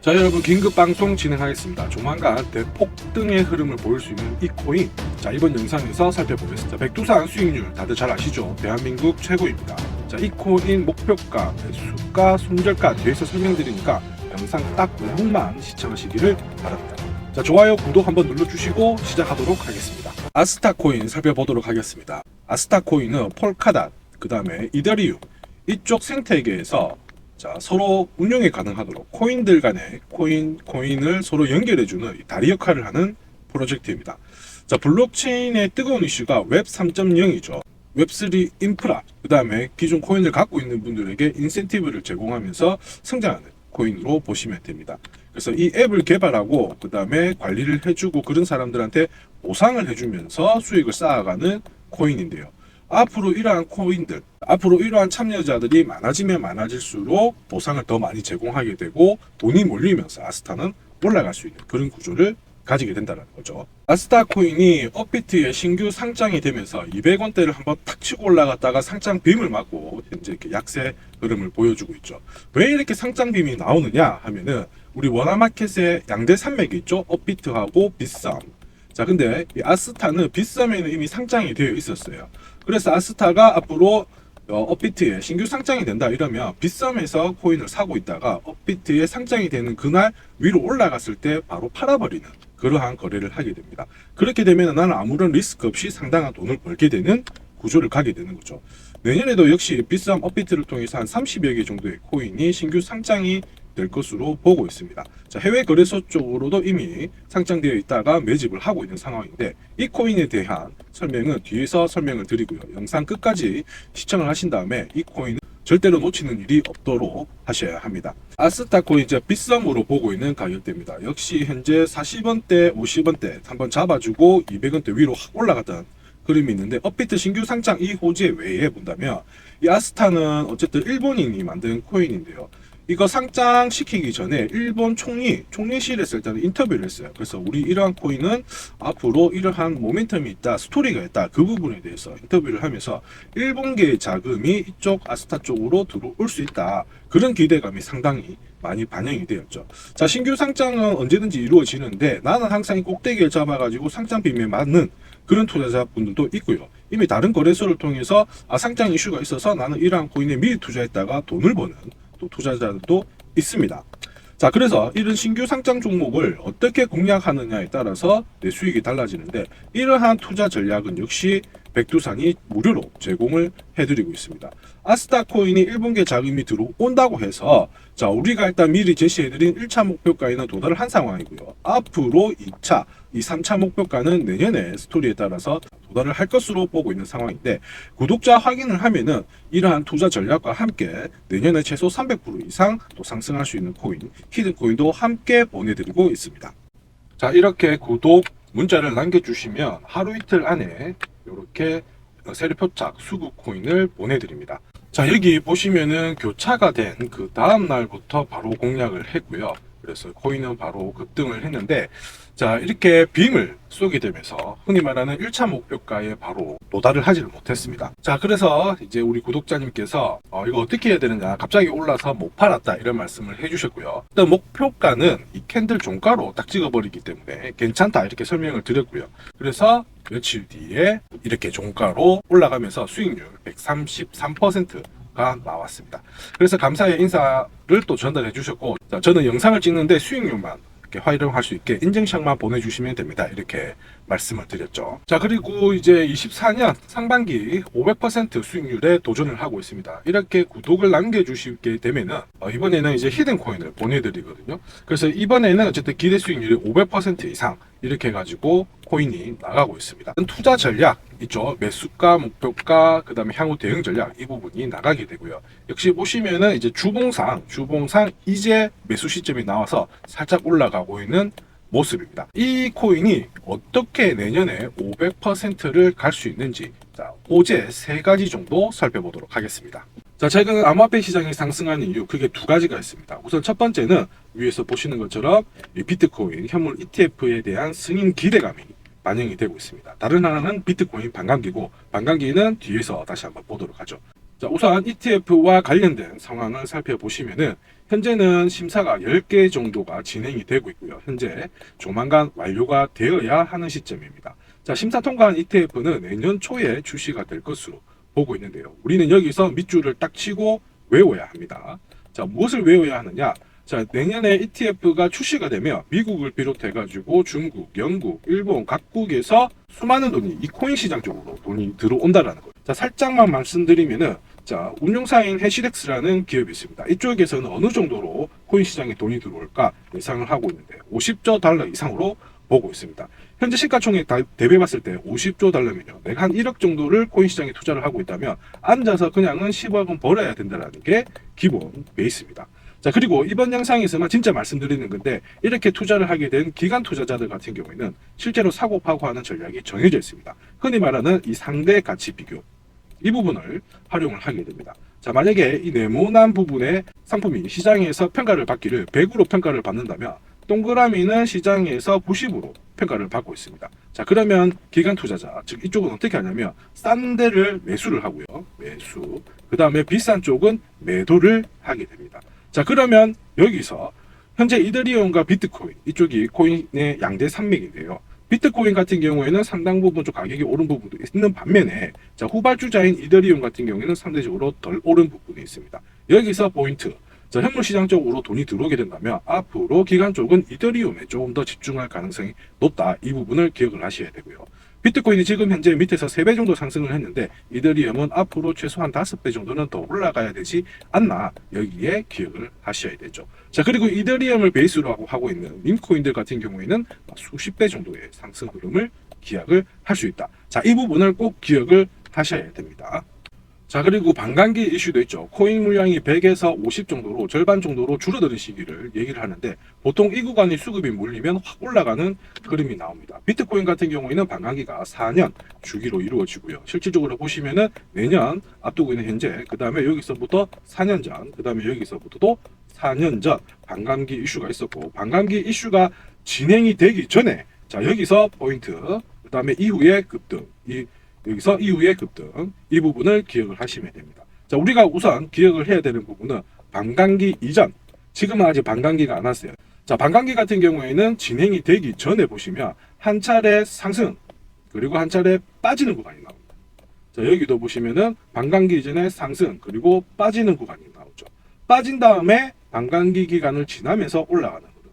자 여러분 긴급 방송 진행하겠습니다. 조만간 대폭등의 흐름을 보일 수 있는 이 코인. 자 이번 영상에서 살펴보겠습니다. 백두산 수익률 다들 잘 아시죠? 대한민국 최고입니다. 자 이 코인 목표가, 매수가, 손절가 뒤에서 설명드리니까 영상 딱 5분만 시청하시기를 바랍니다. 자 좋아요, 구독 한번 눌러주시고 시작하도록 하겠습니다. 아스타 코인 살펴보도록 하겠습니다. 아스타 코인은 폴카닷, 그 다음에 이더리움 이쪽 생태계에서 자, 서로 운영이 가능하도록 코인들 간의 코인, 코인을 서로 연결해주는 이 다리 역할을 하는 프로젝트입니다. 자, 블록체인의 뜨거운 이슈가 웹 3.0이죠. 웹3 인프라, 그 다음에 기존 코인을 갖고 있는 분들에게 인센티브를 제공하면서 성장하는 코인으로 보시면 됩니다. 그래서 이 앱을 개발하고, 그 다음에 관리를 해주고 그런 사람들한테 보상을 해주면서 수익을 쌓아가는 코인인데요. 앞으로 이러한 코인들, 앞으로 이러한 참여자들이 많아지면 많아질수록 보상을 더 많이 제공하게 되고 돈이 몰리면서 아스타는 올라갈 수 있는 그런 구조를 가지게 된다는 거죠. 아스타 코인이 업비트에 신규 상장이 되면서 200원대를 한번 탁 치고 올라갔다가 상장 빔을 맞고 현재 이렇게 약세 흐름을 보여주고 있죠. 왜 이렇게 상장 빔이 나오느냐 하면은 우리 원화마켓에 양대 산맥이 있죠. 업비트하고 빗썸. 자, 근데 이 아스타는 빗썸에는 이미 상장이 되어 있었어요. 그래서 아스타가 앞으로 어, 업비트에 신규 상장이 된다 이러면 빗썸에서 코인을 사고 있다가 업비트에 상장이 되는 그날 위로 올라갔을 때 바로 팔아버리는 그러한 거래를 하게 됩니다. 그렇게 되면 나는 아무런 리스크 없이 상당한 돈을 벌게 되는 구조를 가게 되는 거죠. 내년에도 역시 빗썸 업비트를 통해서 한 30여 개 정도의 코인이 신규 상장이 될 것으로 보고 있습니다. 자, 해외 거래소 쪽으로도 이미 상장되어 있다가 매집을 하고 있는 상황인데 이 코인에 대한 설명은 뒤에서 설명을 드리고요. 영상 끝까지 시청을 하신 다음에 이 코인은 절대로 놓치는 일이 없도록 하셔야 합니다. 아스타 코인 이제 빗썸으로 보고 있는 가격대입니다. 역시 현재 40원대, 50원대 한번 잡아주고 200원대 위로 확 올라갔던 그림이 있는데 업비트 신규 상장 이 호재 외에 본다면 이 아스타는 어쨌든 일본인이 만든 코인인데요. 이거 상장 시키기 전에 일본 총리 총리실에서 일단 인터뷰를 했어요. 그래서 우리 이러한 코인은 앞으로 이러한 모멘텀이 있다, 스토리가 있다 그 부분에 대해서 인터뷰를 하면서 일본계의 자금이 이쪽 아스타 쪽으로 들어올 수 있다 그런 기대감이 상당히 많이 반영이 되었죠. 자 신규 상장은 언제든지 이루어지는데 나는 항상 이 꼭대기를 잡아가지고 상장 빔에 맞는 그런 투자자분들도 있고요. 이미 다른 거래소를 통해서 아 상장 이슈가 있어서 나는 이러한 코인에 미리 투자했다가 돈을 버는 또 투자자들도 있습니다. 자, 그래서 이런 신규 상장 종목을 어떻게 공략하느냐에 따라서 내 수익이 달라지는데 이러한 투자 전략은 역시 백두산이 무료로 제공을 해드리고 있습니다. 아스타 코인이 일본계 자금이 들어온다고 해서 자 우리가 일단 미리 제시해드린 1차 목표가에는 도달을 한 상황이고요. 앞으로 2차, 이 3차 목표가는 내년에 스토리에 따라서 도달을 할 것으로 보고 있는 상황인데 구독자 확인을 하면은 이러한 투자 전략과 함께 내년에 최소 300% 이상 또 상승할 수 있는 코인, 히든 코인도 함께 보내드리고 있습니다. 자 이렇게 구독 문자를 남겨주시면 하루 이틀 안에 이렇게 세례 표착 수급 코인을 보내드립니다. 자 여기 보시면은 교차가 된 그 다음 날부터 바로 공략을 했고요. 그래서 코인은 바로 급등을 했는데 자 이렇게 빔을 쏘게 되면서 흔히 말하는 1차 목표가에 바로 도달을 하지를 못했습니다. 자 그래서 이제 우리 구독자님께서 어, 이거 어떻게 해야 되느냐 갑자기 올라서 못 팔았다 이런 말씀을 해주셨고요. 일단 목표가는 이 캔들 종가로 딱 찍어버리기 때문에 괜찮다 이렇게 설명을 드렸고요. 그래서 며칠 뒤에 이렇게 종가로 올라가면서 수익률 133%가 나왔습니다. 그래서 감사의 인사를 또 전달해 주셨고 자, 저는 영상을 찍는데 수익률만 활용할 수 있게 인증샷만 보내주시면 됩니다. 이렇게 말씀을 드렸죠. 자 그리고 이제 24년 상반기 500% 수익률에 도전을 하고 있습니다. 이렇게 구독을 남겨주시게 되면은 어, 이번에는 이제 히든 코인을 보내드리거든요. 그래서 이번에는 어쨌든 기대 수익률이 500% 이상 이렇게 해가지고 코인이 나가고 있습니다. 투자 전략 있죠. 매수가, 목표가, 그 다음에 향후 대응 전략 이 부분이 나가게 되고요. 역시 보시면은 이제 주봉상, 주봉상 이제 매수 시점이 나와서 살짝 올라가고 있는 모습입니다. 이 코인이 어떻게 내년에 500%를 갈 수 있는지 자, 호재 세 가지 정도 살펴보도록 하겠습니다. 자, 최근 암호화폐 시장이 상승하는 이유 크게 두 가지가 있습니다. 우선 첫 번째는 위에서 보시는 것처럼 이 비트코인 현물 ETF에 대한 승인 기대감이 반영이 되고 있습니다. 다른 하나는 비트코인 반감기고 반감기는 뒤에서 다시 한번 보도록 하죠. 자, 우선 ETF와 관련된 상황을 살펴보시면은 현재는 심사가 10개 정도가 진행이 되고 있고요. 현재 조만간 완료가 되어야 하는 시점입니다. 자, 심사 통과한 ETF는 내년 초에 출시가 될 것으로 보고 있는데요. 우리는 여기서 밑줄을 딱 치고 외워야 합니다. 자, 무엇을 외워야 하느냐? 자, 내년에 ETF가 출시가 되면 미국을 비롯해 가지고 중국, 영국, 일본 각국에서 수많은 돈이 이 코인 시장 쪽으로 돈이 들어온다라는 거예요. 자, 살짝만 말씀드리면은 자, 운용사인 해시덱스라는 기업이 있습니다. 이쪽에서는 어느 정도로 코인 시장에 돈이 들어올까 예상을 하고 있는데 50조 달러 이상으로 보고 있습니다. 현재 시가총액 다- 대비해봤을 때 50조 달러면요. 내가 한 1억 정도를 코인 시장에 투자를 하고 있다면 앉아서 그냥은 10억은 벌어야 된다는 게 기본 베이스입니다. 자, 그리고 이번 영상에서만 진짜 말씀드리는 건데, 이렇게 투자를 하게 된 기관 투자자들 같은 경우에는 실제로 사고 파고하는 전략이 정해져 있습니다. 흔히 말하는 이 상대 가치 비교. 이 부분을 활용을 하게 됩니다. 자, 만약에 이 네모난 부분의 상품이 시장에서 평가를 받기를 100으로 평가를 받는다면, 동그라미는 시장에서 90으로 평가를 받고 있습니다. 자, 그러면 기관 투자자, 즉 이쪽은 어떻게 하냐면, 싼 데를 매수를 하고요. 매수. 그 다음에 비싼 쪽은 매도를 하게 됩니다. 자, 그러면 여기서 현재 이더리움과 비트코인, 이쪽이 코인의 양대 산맥인데요. 비트코인 같은 경우에는 상당 부분 좀 가격이 오른 부분도 있는 반면에 자, 후발주자인 이더리움 같은 경우에는 상대적으로 덜 오른 부분이 있습니다. 여기서 포인트. 자, 현물 시장 쪽으로 돈이 들어오게 된다면 앞으로 기간 쪽은 이더리움에 조금 더 집중할 가능성이 높다. 이 부분을 기억을 하셔야 되고요. 비트코인이 지금 현재 밑에서 3배 정도 상승을 했는데 이더리움은 앞으로 최소한 5배 정도는 더 올라가야 되지 않나 여기에 기억을 하셔야 되죠. 자 그리고 이더리움을 베이스로 하고 있는 밈코인들 같은 경우에는 수십 배 정도의 상승 흐름을 기약을 할 수 있다. 자 이 부분을 꼭 기억을 하셔야 됩니다. 자 그리고 반감기 이슈도 있죠. 코인 물량이 100에서 50 정도로 절반 정도로 줄어드는 시기를 얘기를 하는데 보통 이 구간이 수급이 몰리면 확 올라가는 흐름이 나옵니다. 비트코인 같은 경우에는 반감기가 4년 주기로 이루어지고요. 실질적으로 보시면은 내년 앞두고 있는 현재 그 다음에 여기서부터 4년 전, 그 다음에 여기서부터도 4년 전 반감기 이슈가 있었고 반감기 이슈가 진행이 되기 전에 자 여기서 포인트 그 다음에 이후에 급등 이 여기서 이후의 급등 이 부분을 기억을 하시면 됩니다. 자 우리가 우선 기억을 해야 되는 부분은 반감기 이전 지금은 아직 반감기가 안 왔어요. 자 반감기 같은 경우에는 진행이 되기 전에 보시면 한 차례 상승 그리고 한 차례 빠지는 구간이 나옵니다. 자 여기도 보시면은 반감기 이전에 상승 그리고 빠지는 구간이 나오죠. 빠진 다음에 반감기 기간을 지나면서 올라가는 흐름.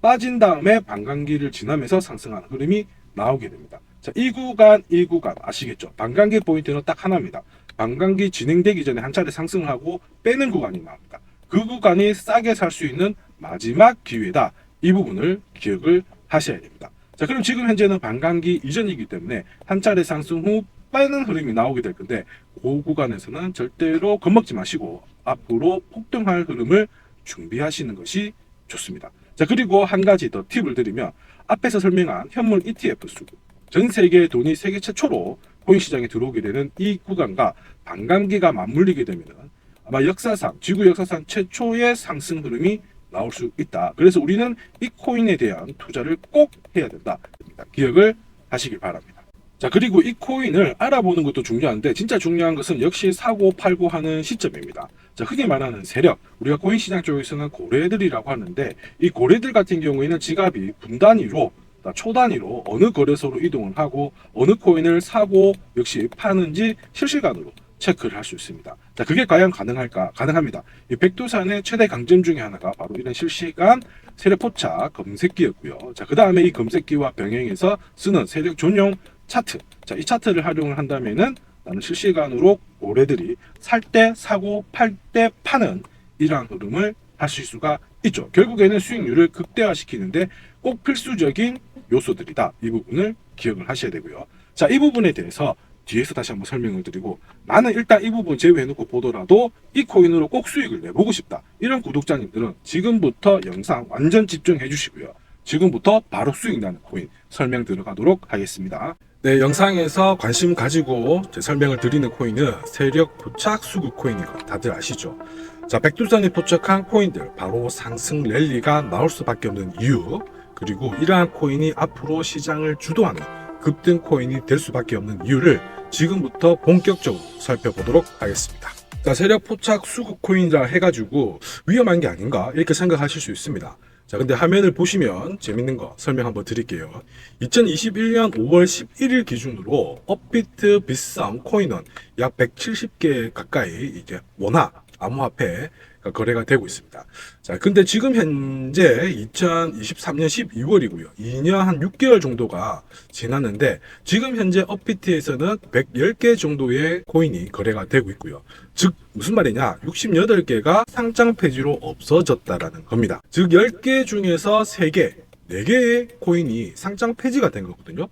빠진 다음에 반감기를 지나면서 상승하는 흐름이 나오게 됩니다. 자, 이 구간, 이 구간 아시겠죠? 반감기 포인트는 딱 하나입니다. 반감기 진행되기 전에 한 차례 상승을 하고 빼는 구간이 나옵니다. 그 구간이 싸게 살 수 있는 마지막 기회다. 이 부분을 기억을 하셔야 됩니다. 자, 그럼 지금 현재는 반감기 이전이기 때문에 한 차례 상승 후 빼는 흐름이 나오게 될 건데 그 구간에서는 절대로 겁먹지 마시고 앞으로 폭등할 흐름을 준비하시는 것이 좋습니다. 자, 그리고 한 가지 더 팁을 드리면 앞에서 설명한 현물 ETF 수급 전 세계의 돈이 세계 최초로 코인 시장에 들어오게 되는 이 구간과 반감기가 맞물리게 되면 아마 역사상 지구 역사상 최초의 상승 흐름이 나올 수 있다. 그래서 우리는 이 코인에 대한 투자를 꼭 해야 된다. 기억을 하시길 바랍니다. 자 그리고 이 코인을 알아보는 것도 중요한데 진짜 중요한 것은 역시 사고 팔고 하는 시점입니다. 자 흔히 말하는 세력 우리가 코인 시장 쪽에서는 고래들이라고 하는데 이 고래들 같은 경우에는 지갑이 분 단위로 초 단위로 어느 거래소로 이동을 하고 어느 코인을 사고 역시 파는지 실시간으로 체크를 할 수 있습니다. 자, 그게 과연 가능할까? 가능합니다. 이 백두산의 최대 강점 중에 하나가 바로 이런 실시간 세력 포착 검색기였고요. 자, 그 다음에 이 검색기와 병행해서 쓰는 세력 전용 차트. 자, 이 차트를 활용을 한다면은 나는 실시간으로 고래들이 살 때 사고 팔 때 파는 이러한 흐름을 하실 수가 있죠. 결국에는 수익률을 극대화시키는데 꼭 필수적인 요소들이다. 이 부분을 기억을 하셔야 되고요. 자, 이 부분에 대해서 뒤에서 다시 한번 설명을 드리고 나는 일단 이 부분 제외해놓고 보더라도 이 코인으로 꼭 수익을 내보고 싶다. 이런 구독자님들은 지금부터 영상 완전 집중해 주시고요. 지금부터 바로 수익 나는 코인 설명 들어가도록 하겠습니다. 네, 영상에서 관심 가지고 제 설명을 드리는 코인은 세력 포착 수급 코인인 거 다들 아시죠? 자, 백두산이 포착한 코인들 바로 상승 랠리가 나올 수밖에 없는 이유 그리고 이러한 코인이 앞으로 시장을 주도하는 급등 코인이 될 수밖에 없는 이유를 지금부터 본격적으로 살펴보도록 하겠습니다. 자, 세력 포착 수급 코인이라 해가지고 위험한 게 아닌가 이렇게 생각하실 수 있습니다. 자, 근데 화면을 보시면 재밌는 거 설명 한번 드릴게요. 2021년 5월 11일 기준으로 업비트 비썸 코인은 약 170개 가까이 이제 원화 암호화폐 거래가 되고 있습니다. 자, 근데 지금 현재 2023년 12월이고요. 2년 한 6개월 정도가 지났는데 지금 현재 업비트에서는 110개 정도의 코인이 거래가 되고 있고요. 즉 무슨 말이냐? 68개가 상장 폐지로 없어졌다라는 겁니다. 즉 10개 중에서 3개, 4개의 코인이 상장 폐지가 된 거거든요.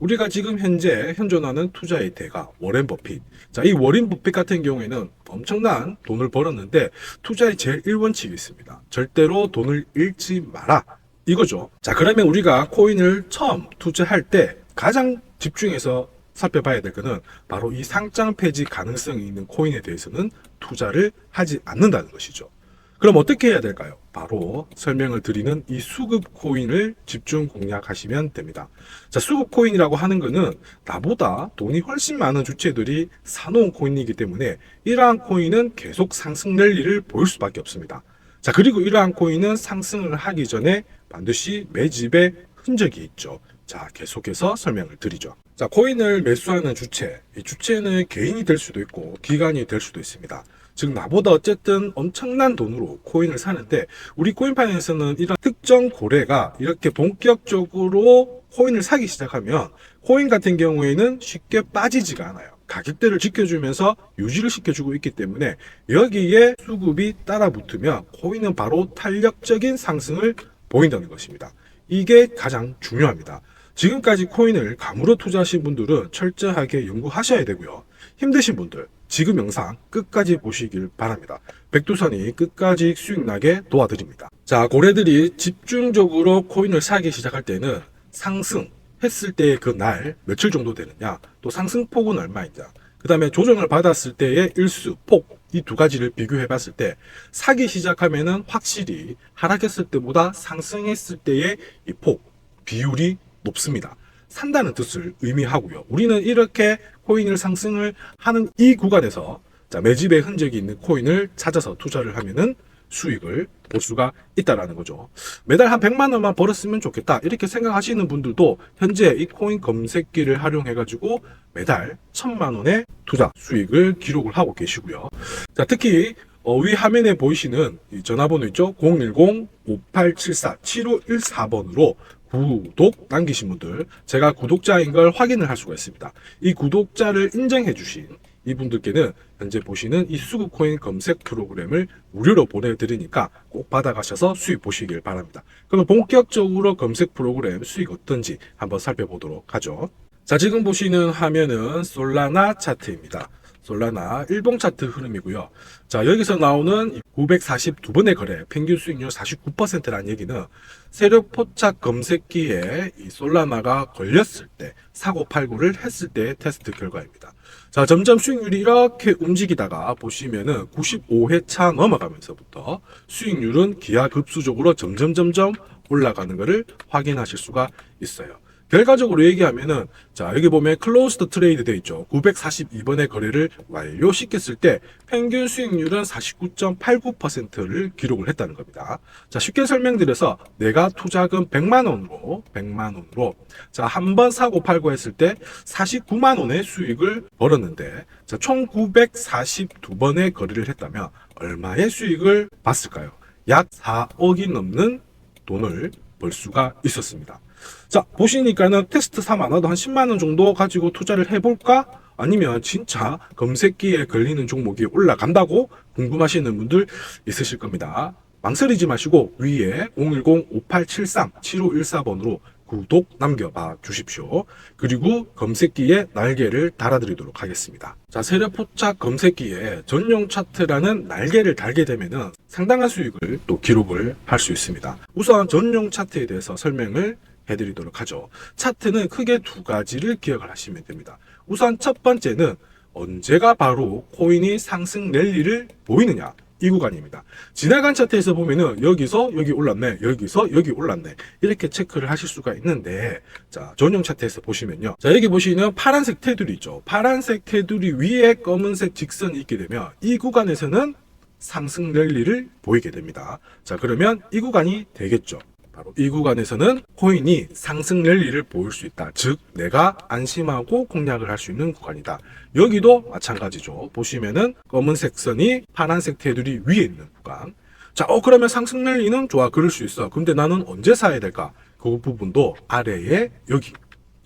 우리가 지금 현재 현존하는 투자의 대가 워렌 버핏. 자, 이 워렌 버핏 같은 경우에는 엄청난 돈을 벌었는데 투자의 제일 1원칙이 있습니다. 절대로 돈을 잃지 마라. 이거죠. 자, 그러면 우리가 코인을 처음 투자할 때 가장 집중해서 살펴봐야 될 거는 바로 이 상장 폐지 가능성이 있는 코인에 대해서는 투자를 하지 않는다는 것이죠. 그럼 어떻게 해야 될까요? 바로 설명을 드리는 이 수급 코인을 집중 공략하시면 됩니다. 자, 수급 코인이라고 하는 거는 나보다 돈이 훨씬 많은 주체들이 사놓은 코인이기 때문에 이러한 코인은 계속 상승 랠리를 보일 수밖에 없습니다. 자, 그리고 이러한 코인은 상승을 하기 전에 반드시 매집의 흔적이 있죠. 자, 계속해서 설명을 드리죠. 자, 코인을 매수하는 주체. 이 주체는 개인이 될 수도 있고 기관이 될 수도 있습니다. 즉 나보다 어쨌든 엄청난 돈으로 코인을 사는데 우리 코인판에서는 이런 특정 고래가 이렇게 본격적으로 코인을 사기 시작하면 코인 같은 경우에는 쉽게 빠지지가 않아요. 가격대를 지켜주면서 유지를 시켜주고 있기 때문에 여기에 수급이 따라 붙으면 코인은 바로 탄력적인 상승을 보인다는 것입니다. 이게 가장 중요합니다. 지금까지 코인을 감으로 투자하신 분들은 철저하게 연구하셔야 되고요. 힘드신 분들 지금 영상 끝까지 보시길 바랍니다. 백두산이 끝까지 수익 나게 도와드립니다. 자, 고래들이 집중적으로 코인을 사기 시작할 때는 상승 했을 때의 그 날 며칠 정도 되느냐, 또 상승폭은 얼마이냐, 그 다음에 조정을 받았을 때의 일수, 폭, 이 두 가지를 비교해 봤을 때 사기 시작하면은 확실히 하락했을 때보다 상승했을 때의 이 폭, 비율이 높습니다. 산다는 뜻을 의미하고요. 우리는 이렇게 코인을 상승을 하는 이 구간에서 자, 매집의 흔적이 있는 코인을 찾아서 투자를 하면은 수익을 볼 수가 있다라는 거죠. 매달 한 100만 원만 벌었으면 좋겠다. 이렇게 생각하시는 분들도 현재 이 코인 검색기를 활용해 가지고 매달 1000만 원의 투자 수익을 기록을 하고 계시고요. 자, 특히 어, 위 화면에 보이시는 이 전화번호 있죠? 010-5874-7514번으로 구독 남기신 분들 제가 구독자인 걸 확인을 할 수가 있습니다. 이 구독자를 인정해 주신 이분들께는 현재 보시는 이 수급 코인 검색 프로그램을 무료로 보내드리니까 꼭 받아가셔서 수익 보시길 바랍니다. 그럼 본격적으로 검색 프로그램 수익 어떤지 한번 살펴보도록 하죠. 자, 지금 보시는 화면은 솔라나 차트입니다. 솔라나 일봉 차트 흐름이고요. 자, 여기서 나오는 942번의 거래, 평균 수익률 49%라는 얘기는 세력 포착 검색기에 이 솔라나가 걸렸을 때, 사고 팔고를 했을 때 테스트 결과입니다. 자, 점점 수익률이 이렇게 움직이다가 보시면은 95회차 넘어가면서부터 수익률은 기하급수적으로 점점 점점 올라가는 것을 확인하실 수가 있어요. 결과적으로 얘기하면은 자 여기 보면 클로스드 트레이드 돼 있죠. 942번의 거래를 완료시켰을 때 평균 수익률은 49.89%를 기록을 했다는 겁니다. 자 쉽게 설명드려서 내가 투자금 100만 원으로 100만 원으로 자 한 번 사고 팔고 했을 때 49만 원의 수익을 벌었는데 자총 942번의 거래를 했다면 얼마의 수익을 봤을까요? 약 4억이 넘는 돈을 벌 수가 있었습니다. 자, 보시니까는 테스트 3만 원도 한 10만 원 정도 가지고 투자를 해볼까? 아니면 진짜 검색기에 걸리는 종목이 올라간다고 궁금하시는 분들 있으실 겁니다. 망설이지 마시고 위에 010-5873-7514번으로 구독 남겨봐 주십시오. 그리고 검색기에 날개를 달아드리도록 하겠습니다. 자, 세력 포착 검색기에 전용 차트라는 날개를 달게 되면은 상당한 수익을 또 기록을 할 수 있습니다. 우선 전용 차트에 대해서 설명을 해드리도록 하죠. 차트는 크게 두 가지를 기억을 하시면 됩니다. 우선 첫 번째는 언제가 바로 코인이 상승 랠리를 보이느냐 이 구간입니다. 지나간 차트에서 보면은 여기서 여기 올랐네, 여기서 여기 올랐네 이렇게 체크를 하실 수가 있는데 자 전용 차트에서 보시면요, 자 여기 보시는 파란색 테두리 있죠. 파란색 테두리 위에 검은색 직선이 있게 되면 이 구간에서는 상승 랠리를 보이게 됩니다. 자 그러면 이 구간이 되겠죠. 바로 이 구간에서는 코인이 상승 랠리를 보일 수 있다. 즉, 내가 안심하고 공략을 할 수 있는 구간이다. 여기도 마찬가지죠. 보시면은 검은색 선이 파란색 테두리 위에 있는 구간. 자, 어, 그러면 상승 랠리는 좋아. 그럴 수 있어. 근데 나는 언제 사야 될까? 그 부분도 아래에 여기,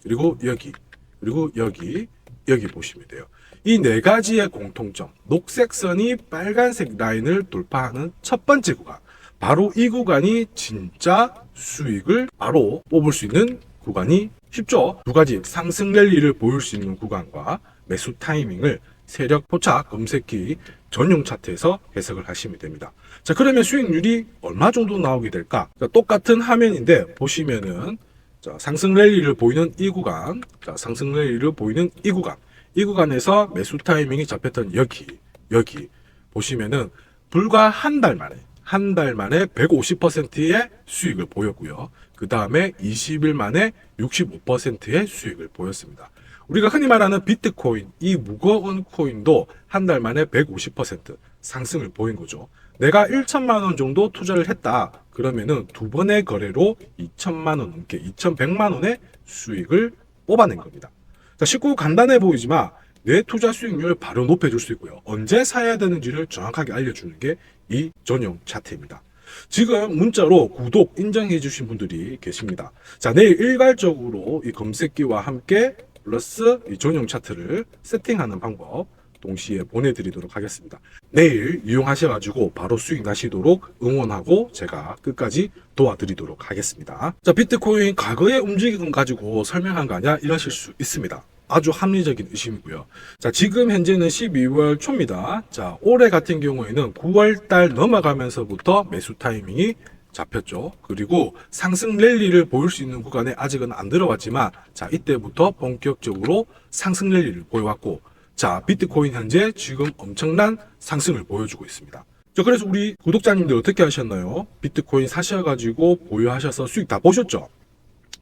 그리고 여기, 그리고 여기, 여기 보시면 돼요. 이 네 가지의 공통점. 녹색 선이 빨간색 라인을 돌파하는 첫 번째 구간. 바로 이 구간이 진짜 수익을 바로 뽑을 수 있는 구간이 쉽죠. 두 가지 상승 랠리를 보일 수 있는 구간과 매수 타이밍을 세력 포착 검색기 전용 차트에서 해석을 하시면 됩니다. 자, 그러면 수익률이 얼마 정도 나오게 될까? 자, 똑같은 화면인데 보시면은 자, 상승 랠리를 보이는 이 구간, 자, 상승 랠리를 보이는 이 구간, 이 구간에서 매수 타이밍이 잡혔던 여기, 여기 보시면은 불과 한 달 만에 한 달 만에 150%의 수익을 보였고요. 그 다음에 20일 만에 65%의 수익을 보였습니다. 우리가 흔히 말하는 비트코인, 이 무거운 코인도 한 달 만에 150% 상승을 보인 거죠. 내가 1천만 원 정도 투자를 했다. 그러면은 두 번의 거래로 2천만 원 넘게 2,100만 원의 수익을 뽑아낸 겁니다. 자, 쉽고 간단해 보이지만 내 투자 수익률을 바로 높여줄 수 있고요. 언제 사야 되는지를 정확하게 알려주는 게 이 전용 차트입니다. 지금 문자로 구독 인정해 주신 분들이 계십니다. 자, 내일 일괄적으로 이 검색기와 함께 플러스 이 전용 차트를 세팅하는 방법 동시에 보내드리도록 하겠습니다. 내일 이용하셔가지고 바로 수익 나시도록 응원하고 제가 끝까지 도와드리도록 하겠습니다. 자, 비트코인 과거의 움직임 가지고 설명한 거 아니야? 이러실 수 있습니다. 아주 합리적인 의심이고요. 자, 지금 현재는 12월 초입니다. 자, 올해 같은 경우에는 9월 달 넘어가면서부터 매수 타이밍이 잡혔죠. 그리고 상승 랠리를 보일 수 있는 구간에 아직은 안 들어왔지만 자, 이때부터 본격적으로 상승 랠리를 보여왔고 자, 비트코인 현재 지금 엄청난 상승을 보여주고 있습니다. 자, 그래서 우리 구독자님들 어떻게 하셨나요? 비트코인 사셔가지고 보유하셔서 수익 다 보셨죠?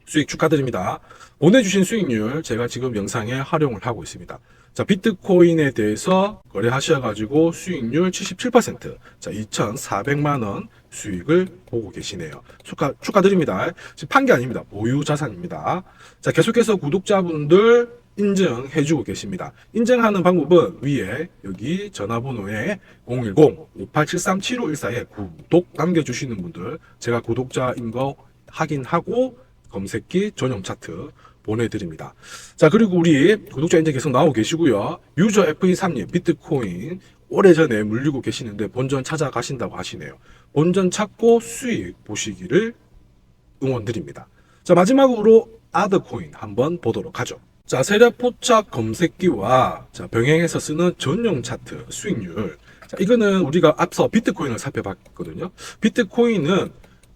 수익 축하드립니다. 보내주신 수익률 제가 지금 영상에 활용을 하고 있습니다. 자, 비트코인에 대해서 거래하셔가지고 수익률 77%, 자, 2,400만원 수익을 보고 계시네요. 축하, 축하드립니다. 지금 판 게 아닙니다. 보유 자산입니다. 자, 계속해서 구독자분들 인증해주고 계십니다. 인증하는 방법은 위에 여기 전화번호에 010-5873-7514에 구독 남겨주시는 분들 제가 구독자인 거 확인하고 검색기 전용 차트 보내드립니다. 자, 그리고 우리 구독자 인증 계속 나오고 계시고요. 유저 FE3님, 비트코인 오래전에 물리고 계시는데 본전 찾아가신다고 하시네요. 본전 찾고 수익 보시기를 응원드립니다. 자, 마지막으로 아더코인 한번 보도록 하죠. 자, 세력 포착 검색기와 자, 병행해서 쓰는 전용 차트 수익률. 자, 이거는 우리가 앞서 비트코인을 살펴봤거든요. 비트코인은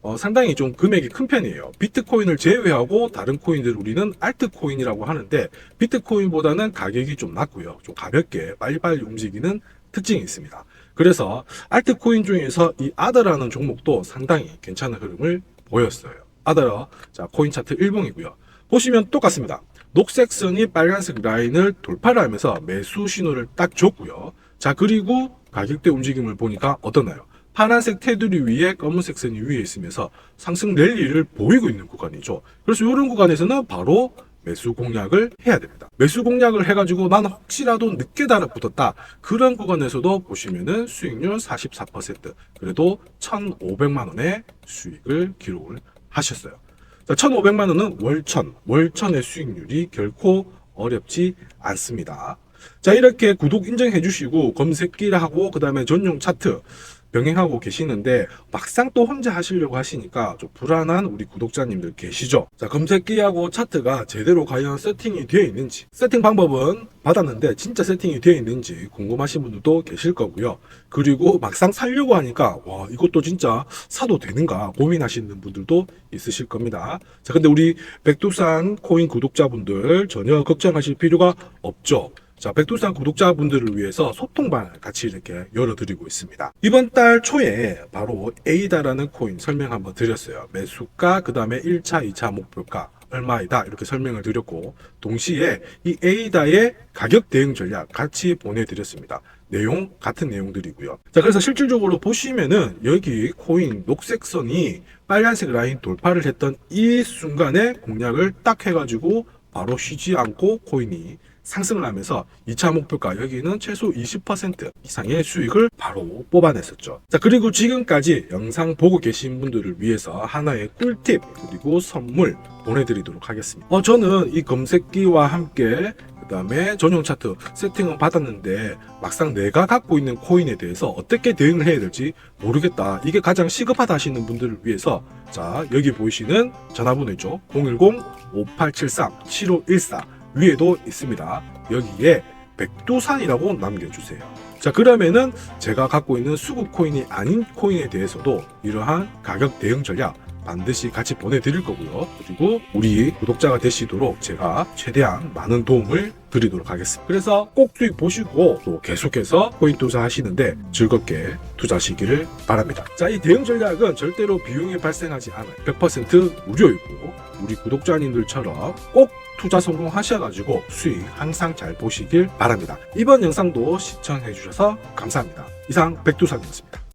어, 상당히 좀 금액이 큰 편이에요. 비트코인을 제외하고 다른 코인들 우리는 알트코인이라고 하는데 비트코인보다는 가격이 좀 낮고요. 좀 가볍게 빨리빨리 움직이는 특징이 있습니다. 그래서 알트코인 중에서 이 아더라는 종목도 상당히 괜찮은 흐름을 보였어요. 아더 자 코인 차트 1봉이고요. 보시면 똑같습니다. 녹색 선이 빨간색 라인을 돌파를 하면서 매수 신호를 딱 줬고요. 자 그리고 가격대 움직임을 보니까 어떠나요? 파란색 테두리 위에 검은색 선이 위에 있으면서 상승 랠리를 보이고 있는 구간이죠. 그래서 이런 구간에서는 바로 매수 공략을 해야 됩니다. 매수 공략을 해가지고 나는 혹시라도 늦게 달아붙었다. 그런 구간에서도 보시면은 수익률 44% 그래도 1,500만 원의 수익을 기록을 하셨어요. 자, 1,500만 원은 월천, 월천의 수익률이 결코 어렵지 않습니다. 자, 이렇게 구독 인정해 주시고 검색기를 하고 그 다음에 전용 차트 병행하고 계시는데 막상 또 혼자 하시려고 하시니까 좀 불안한 우리 구독자님들 계시죠? 자, 검색기하고 차트가 제대로 과연 세팅이 되어 있는지 세팅 방법은 받았는데 진짜 세팅이 되어 있는지 궁금하신 분들도 계실 거고요. 그리고 막상 살려고 하니까 와, 이것도 진짜 사도 되는가 고민하시는 분들도 있으실 겁니다. 자, 근데 우리 백두산 코인 구독자분들 전혀 걱정하실 필요가 없죠. 자, 백두산 구독자분들을 위해서 소통방을 같이 이렇게 열어드리고 있습니다. 이번 달 초에 바로 에이다라는 코인 설명 한번 드렸어요. 매수가, 그 다음에 1차, 2차 목표가 얼마이다 이렇게 설명을 드렸고 동시에 이 에이다의 가격 대응 전략 같이 보내드렸습니다. 내용 같은 내용들이고요. 자 그래서 실질적으로 보시면은 여기 코인 녹색 선이 빨간색 라인 돌파를 했던 이 순간에 공략을 딱 해가지고 바로 쉬지 않고 코인이 상승을 하면서 2차 목표가 여기는 최소 20% 이상의 수익을 바로 뽑아냈었죠. 자, 그리고 지금까지 영상 보고 계신 분들을 위해서 하나의 꿀팁 그리고 선물 보내드리도록 하겠습니다. 어, 저는 이 검색기와 함께 그 다음에 전용 차트 세팅은 받았는데 막상 내가 갖고 있는 코인에 대해서 어떻게 대응을 해야 될지 모르겠다. 이게 가장 시급하다 하시는 분들을 위해서 자 여기 보이시는 전화번호 있죠. 010-5873-7514 위에도 있습니다. 여기에 백두산이라고 남겨주세요. 자 그러면은 제가 갖고 있는 수급 코인이 아닌 코인에 대해서도 이러한 가격 대응 전략 반드시 같이 보내드릴 거고요. 그리고 우리 구독자가 되시도록 제가 최대한 많은 도움을 드리도록 하겠습니다. 그래서 꼭 수익 보시고 또 계속해서 코인 투자 하시는데 즐겁게 투자하시기를 바랍니다. 자, 이 대응 전략은 절대로 비용이 발생하지 않아요. 100% 무료이고 우리 구독자님들처럼 꼭 투자 성공하셔가지고 수익 항상 잘 보시길 바랍니다. 이번 영상도 시청해 주셔서 감사합니다. 이상 백두산이었습니다.